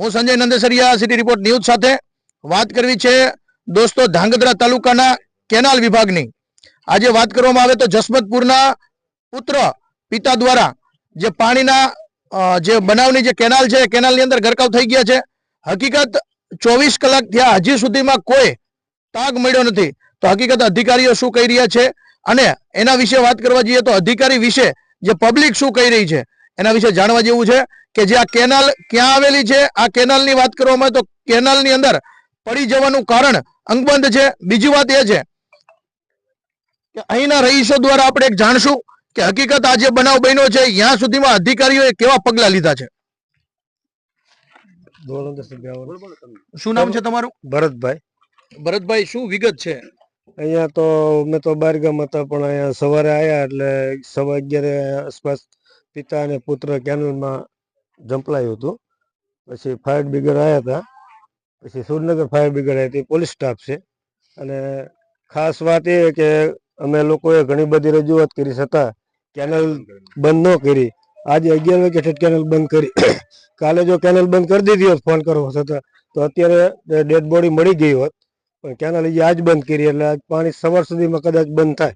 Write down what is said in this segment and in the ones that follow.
હું Sanjay Nandesariya city report news સાથે વાત કરવી છે દોસ્તો ધાંગધ્રા તાલુકાના કેનાલ વિભાગની. આજે વાત કરવામાં આવે તો જસમતપુરના પુત્ર પિતા દ્વારા જે પાણીના જે બનાવની જે કેનાલ છે, કેનાલની અંદર ગરકાવ થઈ ગયા છે. હકીકત ચોવીસ કલાક થયા હજી સુધીમાં કોઈ તાગ મળ્યો નથી. તો હકીકત અધિકારીઓ શું કહી રહ્યા છે અને એના વિશે વાત કરવા જઈએ તો અધિકારી વિશે જે પબ્લિક શું કહી રહી છે એના વિશે જાણવા જેવું છે. કે જે આ કેનાલ ક્યાં આવેલી છે? આ કેનાલની વાત કરવામાં તો કેનાલની અંદર પડી જવાનું કારણ અંગબંધ છે. બીજી વાત એ છે કે અહીંના રહીશો દ્વારા આપણે એક જાણશું કે હકીકત આ જે બનાવ બન્યો છે ત્યાં સુધીમાં અધિકારીઓએ કેવા પગલા લીધા છે? શું નામ છે તમારું? ભરતભાઈ. ભરતભાઈ શું વિગત છે? અહીંયા તો મેં તો બાર ગામ હતા પણ અહીંયા સવારે આવ્યા એટલે સવા અગિયારે આસપાસ પિતા અને પુત્ર કેનલમાં જંપલાયું હતું. પછી ફાયર બ્રિગેડ આવ્યા હતા. પછી સુરનગર ફાયર બ્રિગેડ આવી હતી પોલીસ સ્ટાફ છે. અને ખાસ વાત એ કે અમે લોકોએ ઘણી બધી રજૂઆત કરી, છતાં કેનલ બંધ ન કરી. આજે અગિયાર વાગે ઠેઠ કેનલ બંધ કરી. કાલે જો કેનલ બંધ કરી દીધી હોત ફોન કરવો છતાં તો અત્યારે ડેડ બોડી મળી ગઈ હોત. પણ કેનલ હજી આજ બંધ કરી, એટલે આજ પાણી સવાર સુધીમાં કદાચ બંધ થાય.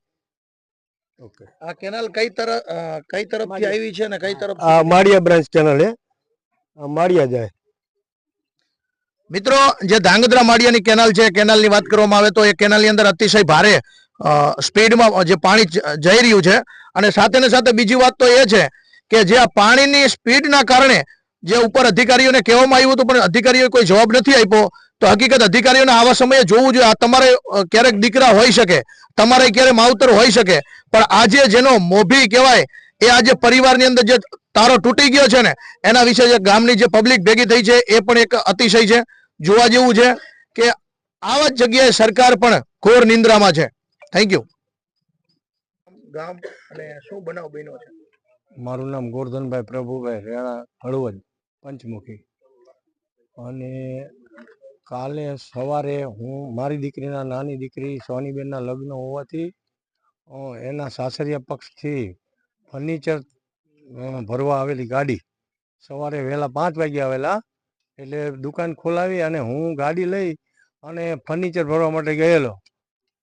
ઓકે આ કેનાલ કઈ તરફ કઈ તરફથી આવી છે ને કઈ તરફ આ માળિયા બ્રાન્ચ કેનાલ છે આ માળિયા જાય. મિત્રો જે ધાંગધ્રા માળિયાની કેનાલ છે કેનાલની વાત કરવામાં આવે તો એ કેનાલની અંદર અતિશય ભારે સ્પીડમાં જે પાણી જઈ રહ્યું છે. અને સાથે ને સાથે બીજી વાત તો એ છે કે જે આ પાણીની સ્પીડના કારણે જે ઉપર અધિકારીઓને કહેવામાં આવ્યું હતું પણ અધિકારીઓએ કોઈ જવાબ નથી આપ્યો. તો હકીકત અધિકારીઓને આવા સમયે જોવું જોઈએ. આ તમારે ક્યારેક દીકરા હોઈ શકે તમારે ક્યારેક માવતર હોઈ શકે પણ આજે જેનો મોભી કહેવાય એ આજે પરિવારની અંદર જે તારો તૂટી ગયો છે ને એના વિશે જે ગામની જે પબ્લિક ભેગી થઈ છે એ પણ એક અતિશય છે. જોવા જેવું છે કે આવા જ જગ્યાએ સરકાર પણ ઘોર નિંદ્રામાં છે. થેન્ક યુ ગામ અને શું બનાવ બન્યો છે? મારું નામ ગોરધનભાઈ પ્રભુભાઈ રેણા હળવદ પંચમુખી. અને કાલે સવારે હું મારી દીકરીના નાની દીકરી સોનીબેનના લગ્ન હોવાથી એના સાસરિયા પક્ષથી ફર્નિચર ભરવા આવેલી ગાડી સવારે વહેલા પાંચ વાગે આવેલા. એટલે દુકાન ખોલાવી અને હું ગાડી લઈ અને ફર્નિચર ભરવા માટે ગયેલો.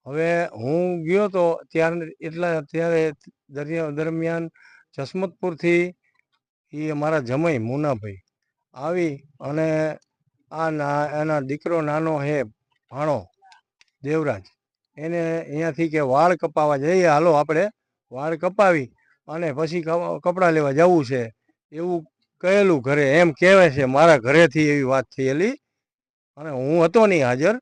હવે હું ગયો તો ત્યારે, એટલા ત્યારે દરિયા, દરમિયાન જસમતપુરથી એ અમારા જમાઈ મુનાભાઈ આવી અને આ ના, એના દીકરો નાનો હે, ભાણો, દેવરાજ. એને અહીંયાથી કે વાળ કપાવા જઈએ હાલો આપણે વાળ કપાવી અને પછી કપડાં લેવા જવું છે. એવું કહેલું ઘરે. એમ કહેવાય છે, મારા ઘરેથી એવી વાત થયેલી અને હું હતો નહીં હાજર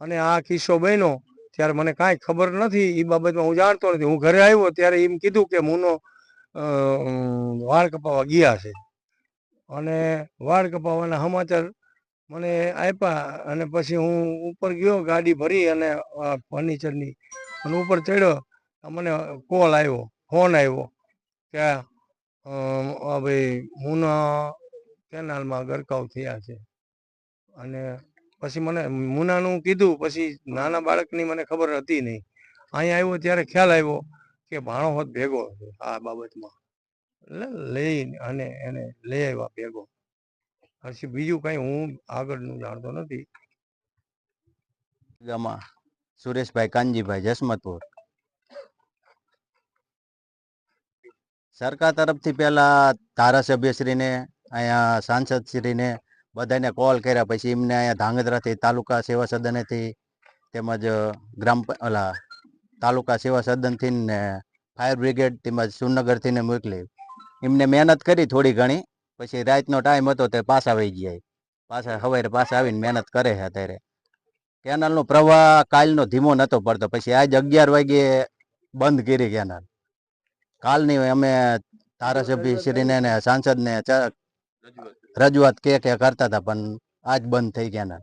અને આ કિસ્સો બન્યો. ત્યારે મને કાંઈ ખબર નથી. એ બાબતમાં હું જાણતો નથી. હું ઘરે આવ્યો ત્યારે એમ કીધું કે મુનો વાળ કપાવા ગયા છે. અને વાળ કપાવાના સમાચાર મને આપ્યા અને પછી હું ઉપર ગયો, ગાડી ભરી અને ફર્નિચરની અને ઉપર ચડ્યો મને કોલ આવ્યો ફોન આવ્યો કે ભાઈ હું કેનાલમાં ગરકાવ થયા છે. અને પછી મને મુનાનું કીધું, પછી નાના બાળકની મને ખબર હતી નહીં. અહીંયા આવ્યો ત્યારે ખ્યાલ આવ્યો કે ભાણો હોત ભેગો આ બાબતમાં. એટલે લઈ અને એને લઈ આવ્યા ભેગો. પછી બીજું કઈ હું આગળનું જાણતો નથી. ગામમાં સુરેશભાઈ કાનજીભાઈ જસમતપુર. સરકાર તરફથી પહેલા ધારાસભ્યશ્રીને, અહીંયા સાંસદશ્રીને બધાને કોલ કર્યા, પછી એમને અહીંયા ધાંગધ્રાથી તાલુકા સેવા સદનેથી તેમજ ગ્રામ ઓલા તાલુકા સેવા સદનથી ને ફાયર બ્રિગેડ તેમજ સુરનગરથી ને મોકલી. એમને મહેનત કરી થોડી ઘણી પછી રાતનો ટાઈમ હતો તે પાછા વહી ગયા પાછા સવારે પાછા આવીને મહેનત કરે છે અત્યારે. કેનાલનો પ્રવાહ કાલનો ધીમો નહોતો પડતો. પછી આજ અગિયાર વાગે બંધ કરી કેનાલ કાલની અમે ધારાસભ્ય શ્રીને ને સાંસદને રજૂઆત કે કે કરતા હતા, પણ આજ બંધ થઈ કેનાલ